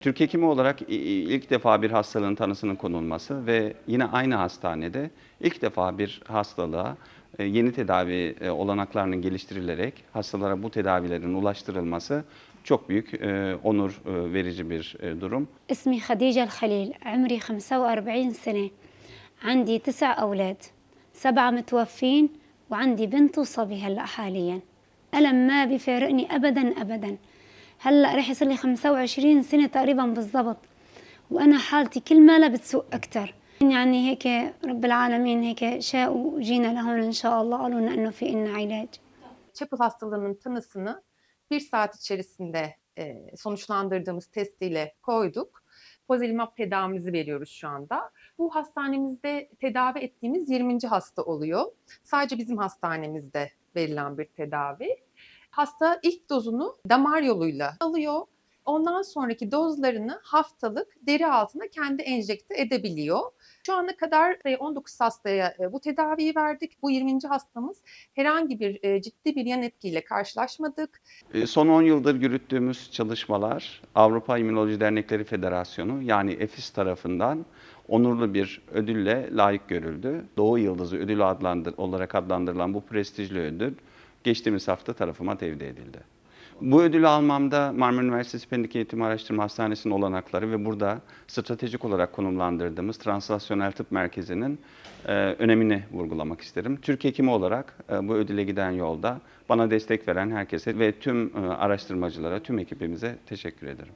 Türk hekimi olarak i- i- ilk defa bir hastalığın tanısının konulması ve yine aynı hastanede ilk defa bir hastalığa e, yeni tedavi e, olanaklarının geliştirilerek hastalara bu tedavilerin ulaştırılması çok büyük e, onur e, verici bir e, durum. اسمي خديجة الخليل عمري 45 سنة عندي تسع أولاد سبعة متوفين وعندي بنت وصبي هلأ حاليا ألم ما بيفارقني أبدا أبدا هلأ رح يصير لي 25 سنة تقريبا بالضبط وأنا حالتي كل مالها بتسوء أكتر يعني هيك رب العالمين هيك شاء وجينا لهون إن شاء الله قالوا لنا إنه في إلنا علاج Çapıl hastalığının tanısını bir saat içerisinde e, sonuçlandırdığımız testiyle koyduk. Pozelimab tedavimizi veriyoruz şu anda. Bu hastanemizde tedavi ettiğimiz 20. hasta oluyor. Sadece bizim hastanemizde verilen bir tedavi. Hasta ilk dozunu damar yoluyla alıyor. Ondan sonraki dozlarını haftalık deri altına kendi enjekte edebiliyor. Şu ana kadar e, 19 hastaya e, bu tedaviyi verdik. Bu 20. hastamız herhangi bir e, ciddi bir yan etkiyle karşılaşmadık. E, Son 10 yıldır yürüttüğümüz çalışmalar Avrupa İmmünoloji Dernekleri Federasyonu yani EFİS tarafından onurlu bir ödülle layık görüldü. Doğu Yıldızı ödülü adlandır, olarak adlandırılan bu prestijli ödül geçtiğimiz hafta tarafıma tevdi edildi. Bu ödülü almamda Marmara Üniversitesi Pendik Eğitim Araştırma Hastanesi'nin olanakları ve burada stratejik olarak konumlandırdığımız Translasyonel Tıp Merkezi'nin e, önemini vurgulamak isterim. Türk hekimi olarak e, bu ödüle giden yolda bana destek veren herkese ve tüm e, araştırmacılara, tüm ekibimize teşekkür ederim.